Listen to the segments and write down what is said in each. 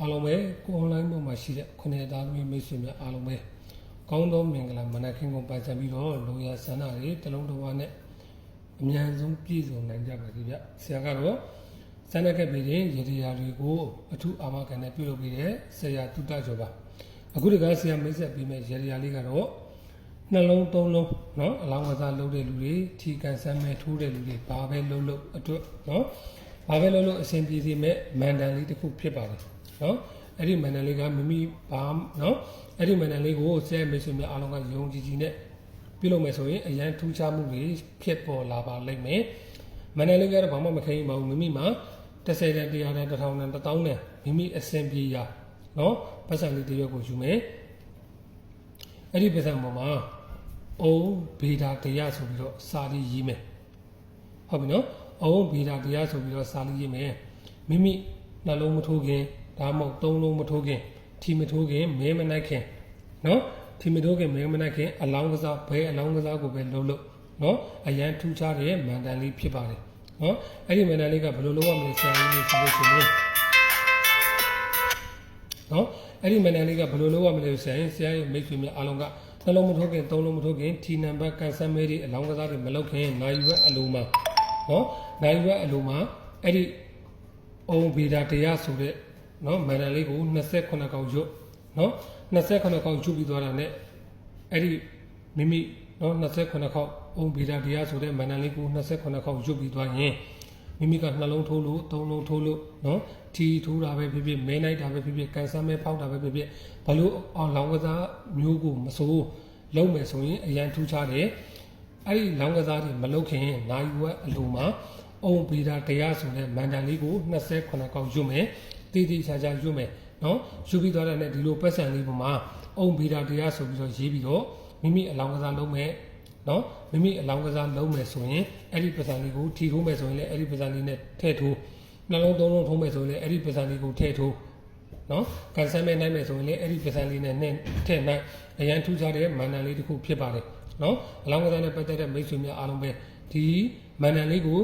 အားလုံးပဲကို online ပေါ်မှာရှိတဲ့ခုနှစ်သားသမီးမိတ်ဆွေများအားလုံးပဲကောင်းသောမင်္ဂလာမနက်ခင်းကိုပိုင်ဆိုင်ပြီးတော့လူရဆန္ဒတွေတလုံးတစ်ဝါနဲ့အမြန်ဆုံးပြည့်စုံနိုင်ကြပါစေဗျဆရာကတော့စန္ဒကက်ပြည်ရင်ရေဒီယာတွေကိုအထူးအာမခံနဲ့ပြုလုပ်ပြီးတဲ့ဆရာတုတ္တကျော်ပါအခုတကဆရာမိတ်ဆက်ပြီးမဲ့ရေဒီယာလေးကတော့နှလုံးသုံးလုံးเนาะအလောင်းကစားလုပ်တဲ့လူတွေထီကန်ဆမ်းမဲ့ထိုးတဲ့လူတွေဘာပဲလုပ်လို့အတွက်เนาะ ဘာပဲလို့လို့အစဉ်ပြေစီမဲ့မန်တန်လေးတစ်ခုဖြစ်ပါတယ် နော်အဲ့ဒီမန်တန်လေးကမိမိဘာနော်အဲ့ဒီမန်တန်လေးကိုဆဲမိတ်ဆွေများအားလုံးကယုံကြည်ကြည်နဲ့ပြုလုပ်မယ်ဆိုရင်အရန်ထူးခြားမှုတွေဖြစ်ပေါ်လာပါလိမ့်မယ်မန်တန်လေးကတော့ဘာမှမခိုင်းပါဘူးမိမိမှာ30တန်100တန်1000တန်1000တန်မိမိအစဉ်ပြေရနော်ပတ်စံလေးတစ်ရွက်ကိုယူမယ်အဲ့ဒီပတ်စံပေါ်မှာအိုးဘေတာတရားဆိုပြီးတော့စာလေးရေးမယ်ဟုတ်ပြီနော်အုံးဗီတာတရားဆိုပြီးတော့စာလေးရေးမယ်မိမိနှလုံးမထိုးခင် ဒါမှမဟုတ်သုံးလုံးမထိုးခင်ထီမထိုးခင်မဲမနိုင်ခင်နော်ထီမထိုးခင်မဲမနိုင်ခင်အလောင်းကစားဘဲအလောင်းကစားကိုပဲလုံးလို့နော်အရန်ထူးခြားတဲ့မန်တန်လေးဖြစ်ပါတယ်နော်အဲ့ဒီမန်တန်လေးကဘယ်လိုလုပ်ရမလဲဆရာကြီးကိုပြောချင်တယ်နော်အဲ့ဒီမန်တန်လေးကဘယ်လိုလုပ်ရမလဲဆိုရင်ဆရာရဲ့မိတ်ဆွေများအားလုံးကနှလုံးမထိုးခင်သုံးလုံးမထိုးခင်ထီနံပါတ်ကန်ဆယ်မဲတွေအလောင်းကစားတွေမလုပ်ခင်နိုင်ရွက်အလုံးမှာနော်နိုင်ရွက်အလိုမှာအဲ့ဒီအုံဗေဒာတရားဆိုတဲ့ နော်မန္တလေးကို28កောက်ရွတ်နော်28កောက်ရွတ်ပြီးသွားတာ ਨੇ အဲ့ဒီမိမိနော်28ခေါက်အုံဗေဒာတရားဆိုတဲ့မန္တလေးကို28ခေါက်ရွတ်ပြီးသွားရင်မိမိကနှလုံးထိုးလို့သုံးလုံးထိုးလို့နော်ထီထိုးတာပဲဖြစ်ဖြစ်မဲနိုင်တာပဲဖြစ်ဖြစ်ကန်ဆယ်မဲဖောက်တာပဲဖြစ်ဖြစ်ဘလို့အောင်လောင်းကစားမျိုးကိုမစိုးလုံးမယ်ဆိုရင်အရန်ထူးခြားတယ် အဲ့ဒီလောင်းကစားတွေမလုပ်ခင်နိုင်ဝက်အလိုမှာအုံဗီဒါတရားဆိုတဲ့မန်တန်လေးကို28ကောက်ရွတ်မယ် တည်တည်ချာချာရွတ်မယ်နော်ယူပြီးသွားတဲ့နဲ့ဒီလိုပတ်စံလေးပေါ်မှာအုံဗီဒါတရားဆိုပြီးတော့ရေးပြီးတော့မိမိအလောင်းကစားလုပ်မယ်နော်မိမိအလောင်းကစားလုပ်မယ်ဆိုရင်အဲ့ဒီပတ်စံလေးကိုထီထိုးမယ်ဆိုရင်လည်းအဲ့ဒီပတ်စံလေးနဲ့ထည့်ထိုးနှလုံးသုံးလုံးထိုးမယ်ဆိုရင်လည်းအဲ့ဒီပတ်စံလေးကိုထည့်ထိုးနော်ကန်ဆယ်မဲ့နိုင်မယ်ဆိုရင်လည်းအဲ့ဒီပစံလေးနဲ့နဲ့ထည့်နိုင်အရန်ထူးခြားတဲ့မန်နန်လေးတစ်ခုဖြစ်ပါတယ်နော်အလောင်းကစားနဲ့ပတ်သက်တဲ့မိတ်ဆွေများအားလုံးပဲဒီမန်နန်လေးကို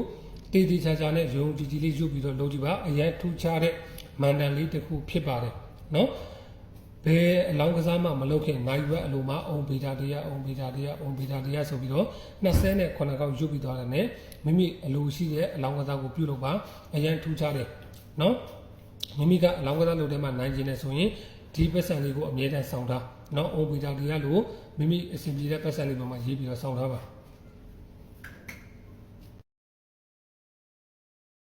တည်တည်ချာချာနဲ့ယုံကြည်ကြည်လေးယူပြီးတော့လုပ်ကြည့်ပါအရန်ထူးခြားတဲ့ မန္တန်လေးတစ်ခုဖြစ်ပါတယ်နော်ဘယ်အလောင်းကစားမှမလုပ်ခင်နိုင်ရွက်အလိုမှာအုံဗီတာတရားအုံဗီတာတရားအုံဗီတာတရားဆိုပြီးတော့29နဲ့9ကောင်ရုပ်ပြီးသွားတယ်နဲ့မိမိအလိုရှိတဲ့အလောင်းကစားကိုပြုလုပ်ပါအရန်ထူးခြားတယ်နော်မိမိကအလောင်းကစားလုပ်တဲ့မှာနိုင်ကျင်နေဆိုရင်ဒီပတ်စံလေးကိုအမြဲတမ်းစောင့်ထားနော်အုံဗီတာတရားလို့မိမိအစဉ်ပြေတဲ့ပတ်စံလေးပေါ်မှာရေးပြီးတော့စောင့်ထားပါ